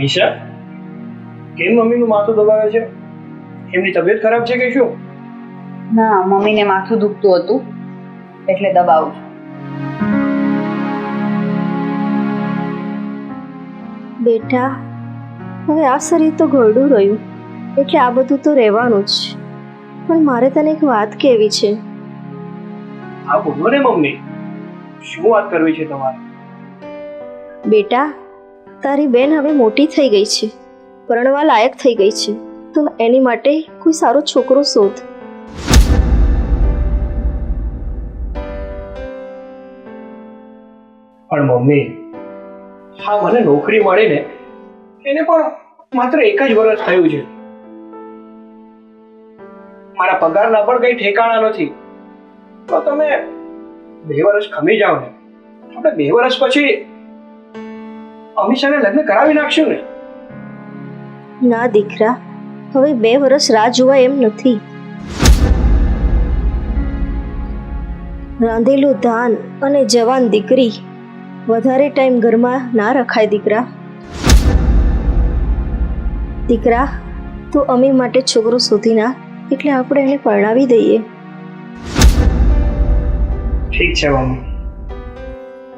અમીષા કેમ મમ્મીનું માથું દબાવે છે? એમની તબિયત ખરાબ છે કે શું? ના મમ્મીને માથું દુખતું હતું એટલે દબાવું છું. બેટા હવે આ શરીર તો ઘરડું રહ્યું એટલે આ બધું તો રહેવાનું જ. પણ મારે તને એક વાત કહેવી છે. હા બોલો ને મમ્મી. શું વાત કરવી છે તમારે? બેટા તારી બેન હવે મોટી થઈ ગઈ છે, પરણવા લાયક થઈ ગઈ છે. તો એની માટે કોઈ સારો છોકરો શોધ. પણ મમ્મી, હા મને નોકરી મળીને એને પણ માત્ર એક જ વર્ષ થયું છે. મારા પગારના પણ કઈ ઠેકાણા નથી. તો તમે બે વર્ષ ખમી જાઓ ને. આપણે બે વર્ષ પછી અમીષાને લગ્ન કરાવી નાખશો ને? ના દીકરા. હવે બે વર્ષ રાહ જોવા એમ નથી. રાંધેલું ધાન અને જવાન દીકરી. વધારે ટાઈમ ઘરમાં ના રખાય દીકરા. દીકરા તું અમી માટે છોકરો શોધી ના એટલે આપણે એને પરણાવી દઈએ. ઠીક છે મમ્મી.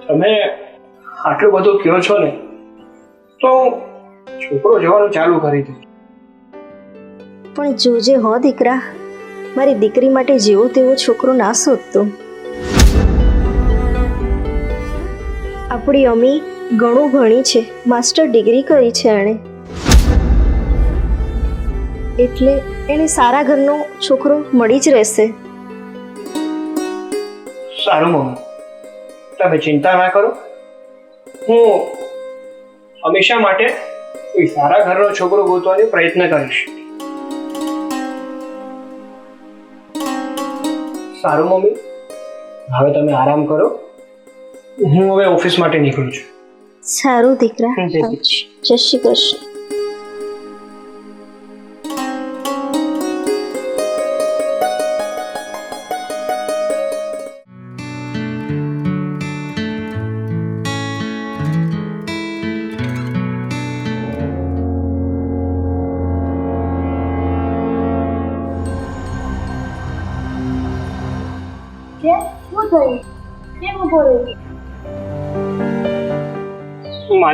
તમે આટલું બધું કહો છો ને તો છોકરો જવાનું ચાલુ કરી દીધું પણ જોજે હો દીકરા મારી દીકરી માટે જેવો તેવો છોકરો ના શોધતો. આપણી અમી ઘણું ભણી છે માસ્ટર ડિગ્રી કરી છે એણે. એટલે એને સારા ઘરનો છોકરો મળી જ રહેશે. સારું મમ્મી. તમે ચિંતા ના કરો. હું હંમેશા માટે કોઈ સારા ઘરનો છોકરો ગોતવાનો પ્રયત્ન કરીશ. સારું મમ્મી. હવે તમે આરામ કરો. હું હવે ઓફિસ માટે નીકળું છું. સારું દીકરા. જય શ્રી કૃષ્ણ.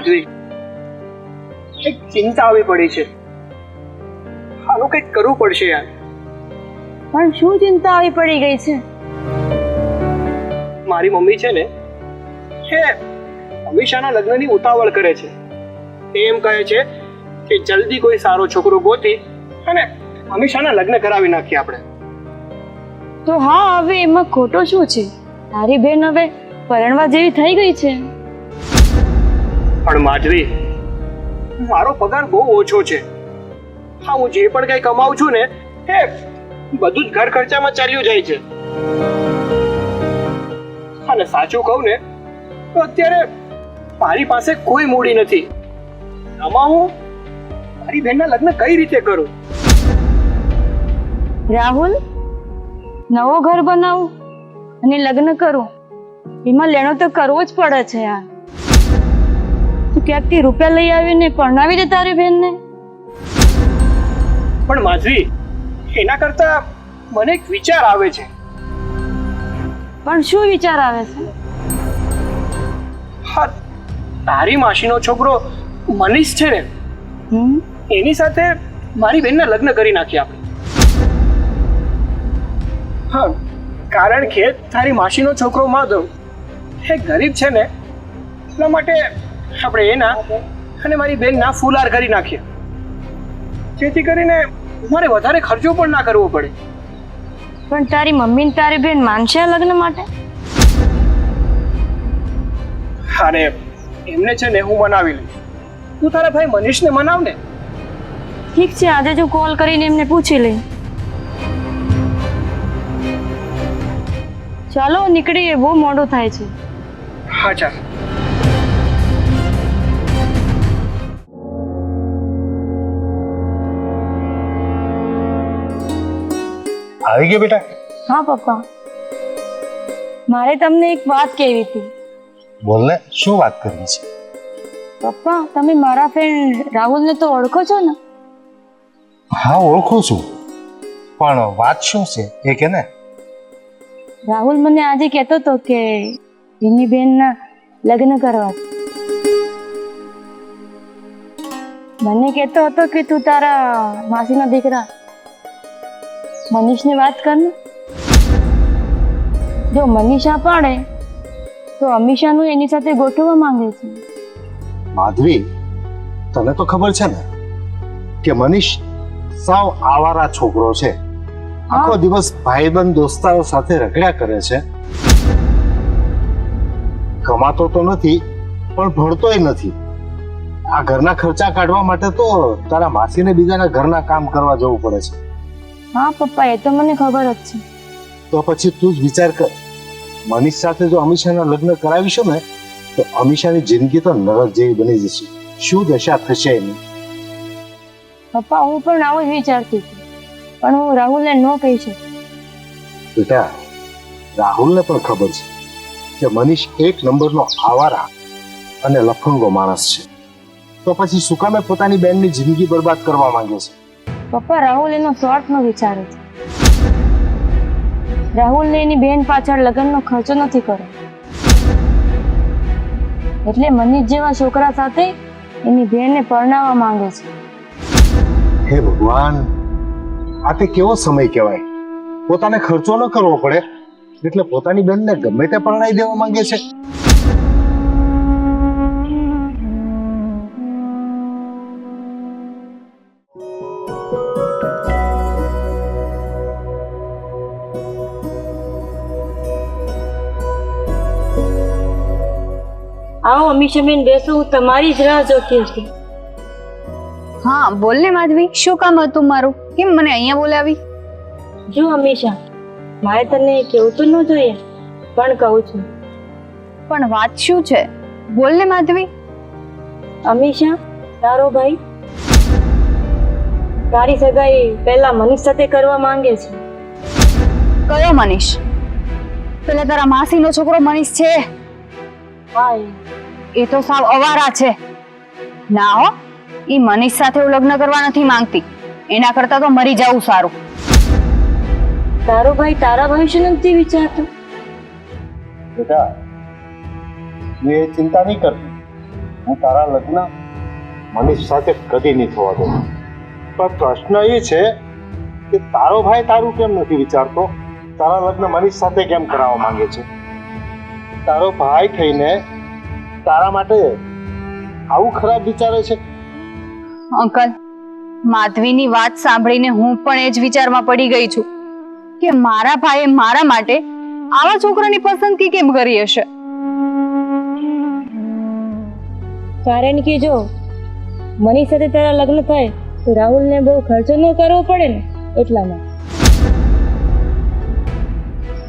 શ્રી એક ચિંતા આવી પડી છે. આનું કંઈક કરવું પડશે યાર. પણ શું ચિંતા આવી પડી ગઈ છે? મારી મમ્મી છે ને એ અમીષાના લગ્નની ઉતાવળ કરે છે. એમ કહે છે કે જલ્દી કોઈ સારો છોકરો ગોતી અને અમીષાના લગ્ન કરાવી નાખીએ આપણે. તો હા હવે એમાં ખોટો શું છે? તારી બેન હવે પરણવા જેવી થઈ ગઈ છે. પણ માધવી, મારો પગાર બહુ ઓછો છે. હા, હું જે પણ કંઈ કમાઉં છું ને એ બધું જ ઘર ખર્ચામાં ચાલ્યું જાય છે. અને સાચું કહું ને, તો અત્યારે મારી પાસે કોઈ મૂડી નથી. આમાં હું મારી બહેનના લગ્ન કઈ રીતે કરું? રાહુલ, નવો ઘર બનાવું અને લગ્ન કરું. એમાં લેણો તો કરવો જ પડે છે યાર. ક્યાંકથી રૂપિયા લઈ આવીને પરણાવી દે તારી બહેનને? પણ માધવી એના કરતા મને એક વિચાર આવે છે. પણ શું વિચાર આવે છે? હા તારી માસીનો છોકરો મનીષ છે ને એની સાથે મારી બેનના લગ્ન કરી નાખીએ આપણે. હા કારણ કે તારી માસીનો છોકરો માધવ એ ગરીબ છે ને એટલા માટે આપણે એના અને મારી બેનના ફૂલાર કરી નાખીએ. જેથી કરીને મારે વધારે ખર્ચો પણ ના કરવો પડે. પણ તારી મમ્મી ને તારી બેન માનશે લગ્ન માટે? અરે એમને છે ને હું મનાવી લઈશ. તું તારા ભાઈ મનીષને મનાવ ને ઠીક છે આજે જો કોલ કરીને એમને પૂછી લઈ ચાલો નીકળીએ. બહુ મોડું થાય છે. હા ચાલ. આવી ગયો બેટા? હા પપ્પા. મારે તમને એક વાત કહેવી હતી. બોલ ને શું વાત કરવી છે? પપ્પા તમે મારા ફ્રેન્ડ રાહુલને તો ઓળખો છો ને? હા ઓળખું છું. પણ વાત શું છે? એ કે ને? રાહુલ મને આજે કહેતો હતો કે એની બેનના લગ્ન કરવા. મને કહેતો હતો કે તું તારા માસીના દીકરા મનીષને વાત કરને? જો મનીષા પાડે તો અમીષાનું એની સાથે ગોઠવવા માંગે છે. માધવી તને તો ખબર છે ને કે મનીષ સાવ આવારા છોકરો છે. આખો દિવસ ભાઈબંધ દોસ્તારો સાથે રગડ્યા કરે છે. કમાતો તો નથી પણ ભણતોય નથી. આ ઘરના ખર્ચા કાઢવા માટે તો તારા માસીને બીજાના ઘરના કામ કરવા જવું પડે છે. હા પપ્પા એ તો મને ખબર જ છે. તો પછી તું જ વિચાર કર. મનીષ સાથે જો અમીષાના લગ્ન કરાવીશું ને તો અમીષાની જિંદગી તો નરક જેવી બની જશે. શું દશા થશે એની? પપ્પા હું પણ આવું જ વિચારતી હતી. પણ હું રાહુલને ન કહી શકું. બેટા રાહુલને પણ ખબર છે કે મનીષ એક નંબરનો આવારા અને લફંગો માણસ છે. તો પછી શું કામે પોતાની બેનની જિંદગી બરબાદ કરવા માંગે છે. પપ્પા રાહુલ એનો સ્વાર્થનો વિચારે છે. રાહુલને એની બેન પાછળ લગ્નનો ખર્ચો નથી કર્યો. એટલે મનીષ જેવા છોકરા સાથે એની બેનને પરણાવવા માંગે છે. હે ભગવાન, આ તે કેવો સમય કહેવાય? પોતાને ખર્ચો ન કરવો પડે. એટલે પોતાની બેનને ગમે તે પરણાવી દેવા માંગે છે. આવો અમીષાબેન બેસો હું તમારી જ રાહ જોતી હતી. હા બોલ ને માધવી શું કામ હતું મારું? કેમ મને અહીંયા બોલાવી? જો અમીષા મારે તને કેવું તો ન જોઈએ પણ કહું છું. પણ વાત શું છે? બોલ ને માધવી. અમીષા તારો ભાઈ? તારી સગાઈ પહેલા મનીષ સાથે કરવા માંગે છે. કયો મનીષ? પેલા તારા માસીનો છોકરો મનીષ છે. હા એ. તો સાવ અવારા છે. ના હો એ મનીષ સાથે હું લગ્ન કરવા નથી માંગતી. એના કરતા તો મરી જવું સારું. તારો ભાઈ તારા ભવિષ્ય નથી વિચારતો? બેટા તું એ ચિંતા નહીં કરતી. હું તારા લગ્ન મનીષ સાથે કદી નહીં થવા દઉં. પણ પ્રશ્ન એ છે કે તારો ભાઈ તારું કેમ નથી વિચારતો? તારા લગ્ન મનીષ સાથે કેમ કરાવવા માંગે છે? તારો ભાઈ થઈને તારા માટે આવું ખરાબ વિચારે છે? અંકલ માધવીની વાત સાંભળીને હું પણ એ જ વિચારમાં પડી ગઈ છું કે મારા ભાઈએ મારા માટે આવા છોકરાની પસંદગી કેમ કરી હશે? કારણ કે જો મની સાથે તારા લગ્ન થાય તો રાહુલને બહુ ખર્ચો ન કરવો પડે ને એટલામાં.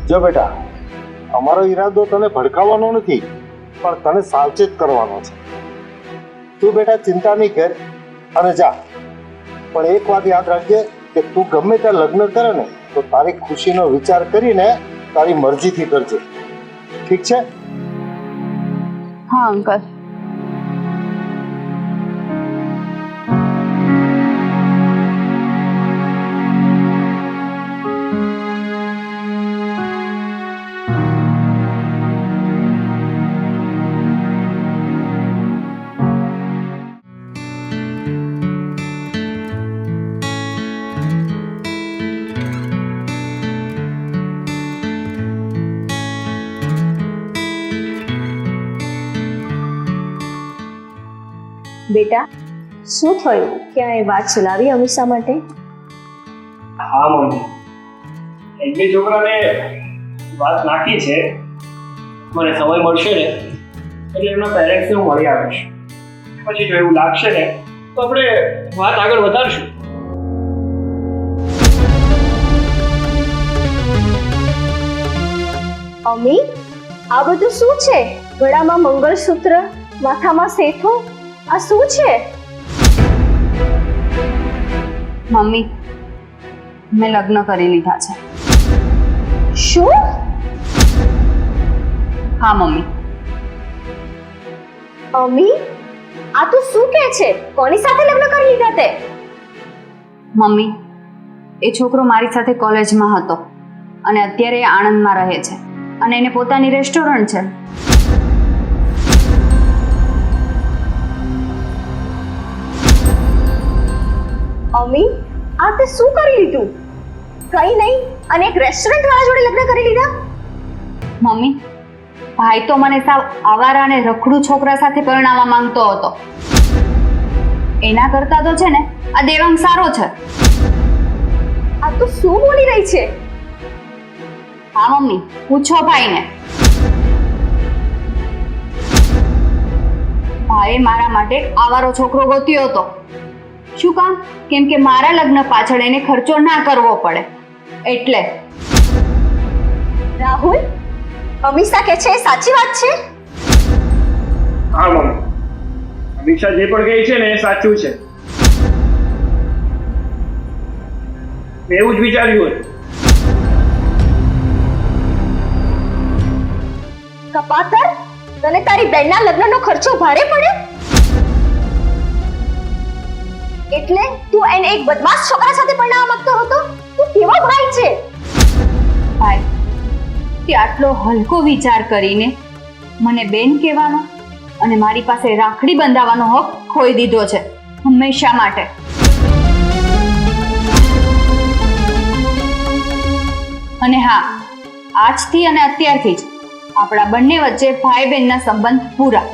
જો બેટા અમારો ઈરાદો તને ભડકાવવાનો નથી. પણ તને સાવચેત કરવાનો છે. તું બેટા ચિંતા નહીં કર અને જા. પણ એક વાત યાદ રાખજે કે તું ગમે ત્યાં લગ્ન કરે ને, તો તારી ખુશીનો વિચાર કરીને તારી મરજીથી કરજે. ઠીક છે? હા, અંકલ. બેટા શું થયું? ક્યાંય વાત ચલાવી અમીષા માટે? હા મમ્મી. એક બે છોકરાને વાત નાખી છે. મને સમય મળશે ને એટલે એમના પેરેન્ટ્સને હું મળી આવીશ. પછી જો એવું લાગશે ને તો આપણે વાત આગળ વધારશું. અમી આ બધું શું છે? ગળામાં મંગળસૂત્ર માથામાં સેથો આ શું છે? મમ્મી મેં લગ્ન કરી લીધા છે. શું? હા મમ્મી. અમી આ તું શું કહે છે? કોની સાથે લગ્ન કરી લીધા તે? મમ્મી એ છોકરો મારી સાથે કોલેજમાં હતો અને અત્યારે એ આણંદમાં રહે છે અને એને પોતાની રેસ્ટોરન્ટ છે. અમી આ તે શું કરી લીધું? કઈ નહીં અને એક રેસ્ટોરન્ટ વાળા જોડે લગ્ન કરી લીધા? મમ્મી ભાઈ તો મને સાવ આવારા અને રખડું છોકરા સાથે પરણાવવા માંગતો હતો. એના કરતા તો છે ને આ દેવાંગ સારો છે. આ તો શું બોલી રહી છે? હા મમ્મી પૂછો ભાઈને. ભાઈએ મારા માટે આવારો છોકરો ગોત્યો હતો. શું કામ? કેમ કે મારા લગ્ન પાછળ એને ખર્ચો ના કરવો પડે. એટલે. રાહુલ અમીષા કે છે? એ સાચી વાત છે? હા મમ્મી. અમીષા જે પણ કહે છે ને એ સાચું છે. મેં એવું જ વિચાર્યું હતું. કપાતર તને તારી બેનના લગ્નનો ખર્ચો ભારે પડ્યો એટલે તું એને એક બદમાશ છોકરા સાથે પરણાવવા માંગતો હતો? તું કેવો ભાઈ છે? ભાઈ તે આટલો હલકો વિચાર કરીને મને બેન કહેવાનો અને મારી પાસે રાખડી બંધાવવાનો હક ખોઈ દીધો છે હંમેશા માટે. અને હા, આજથી અને અત્યારથી જ આપણા બંને વચ્ચે ભાઈ બહેનના સંબંધ પૂરા.